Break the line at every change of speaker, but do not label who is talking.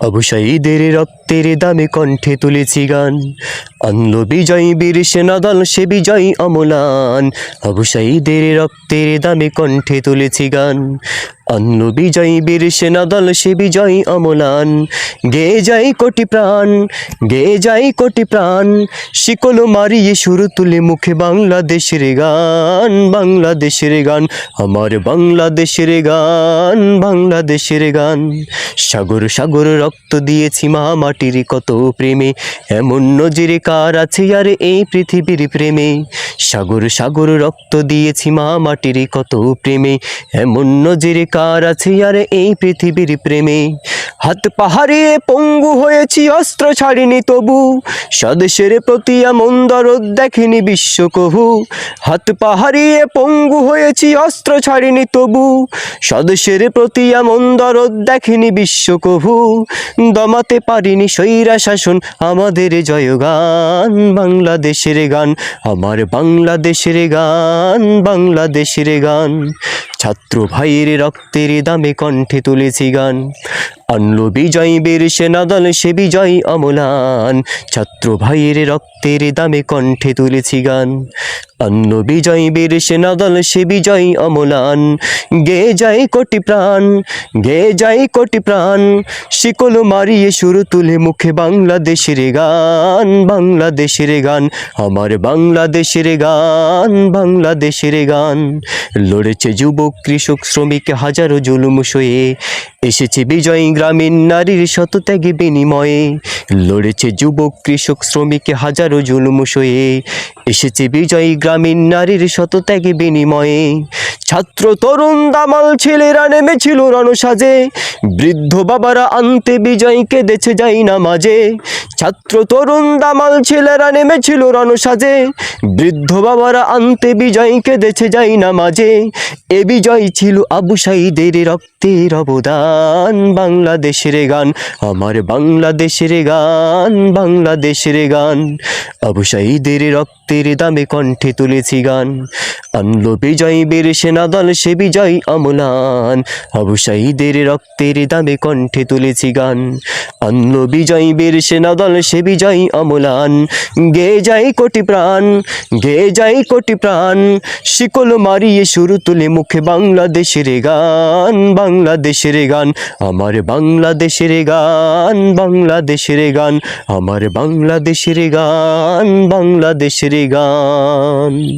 অবসায়ীদের রক্তের দামে কণ্ঠে তুলেছি গান। আনলো বিজয় বীর সেনাদল সে বিজয় অমলান। অবসায়ীদের রক্তের দামে কণ্ঠে তুলেছি গান। আনলো বিজয় বীর সেনাদল সে বিজয় অমলান। গে যাই কোটি প্রাণ, গে যাই কোটি প্রাণ। শিকল মারিয়ে শুরু তুলে মুখে বাংলাদেশের গান বাংলাদেশের গান, আমার বাংলাদেশের গান বাংলাদেশের গান। সাগর সাগর রক্ত দিয়েছি মা মাটির কত প্রেমে, এমন নজিরে কার আছে আর এই পৃথিবীর প্রেমে? সাগর সাগর রক্ত দিয়েছি মা মাটির কত প্রেমে, এমন নজিরে কার আছে আর এই পৃথিবীর প্রেমে। হাত পাহাড়িয়ে পঙ্গু হয়েছি, অস্ত্র ছাড়িনি তবু। স্বদেশের প্রতি এমন দরদ দেখেনি বিশ্ব কহু হাত পাহাড়িয়ে পঙ্গু হয়েছি, অস্ত্র ছাড়িনি তবু। স্বদেশের প্রতি এমন দরদ দেখেনি বিশ্ব কহু দমাতে পারিনি স্বৈরা শাসন, আমাদের জয়গান, বাংলাদেশের গান। আমার বাংলাদেশের গান বাংলাদেশের গান। ছাত্র ভাইয়ের রক্তের দামে কণ্ঠে তুলেছি গান। আনলো বিজয় বীর সেনাদল সে বিজয় অমলান। ছাত্র ভাইয়ের রক্তের দামে কণ্ঠে তুলেছি গান। আনলো বিজয় বীর সেনাদল সে বিজয় অমলান। গে যায় কোটি প্রাণ, গে যায় কোটি প্রাণ। শিকল মারিয়ে সুর তুলে মুখে বাংলাদেশের গান বাংলাদেশের গান। আমার বাংলাদেশের গান বাংলাদেশের গান। লড়েছে যুবক, কৃষক, শ্রমিক, হাজারো জুলুম সয়ে। এসেছে বিজয়ী গ্রামীণ নারীর শতত্যাগে বিনিময়ে। লড়েছে যুবক, কৃষক, শ্রমিক হাজারো জুলুম সয়ে। এসেছে বিজয়ী গ্রামীণ নারীর শতত্যাগে বিনিময়ে। ছাত্র, তরুণ, দামাল ছেলেরা নেমেছিল রণসাজে। বৃদ্ধ বাবারা আনতে বিজয়ীকে দেছে যাই না মাঝে। ছাত্র তরুণ দামাল ছেলেরা নেমেছিল রণসাজে বৃদ্ধ বাবারা আনতে বিজয়কে দেছে যাই না মাঝে এ বিজয় ছিল আবু সাইদের রক্তের অবদান। বাংলাদেশের গান, আমার বাংলাদেশের গান বাংলাদেশের গান। আবু সাইদের রক্তের দামে কণ্ঠে তুলেছি গান। আনলো বিজয় বীর সেনাদল, সে বিজয় অমলান আবু সাইদের রক্তের দামে কণ্ঠে তুলেছি গান। আনলো বিজয় বীর সেনাদল সে বিজয় অমলান। গে যাই কোটি প্রাণ, গে যাই কোটি প্রাণ। শিকল মারিয়ে সুর তুলে মুখে বাংলাদেশের গান বাংলাদেশের গান। আমার বাংলাদেশের গান বাংলাদেশের গান। আমার বাংলাদেশের গান বাংলাদেশের গান।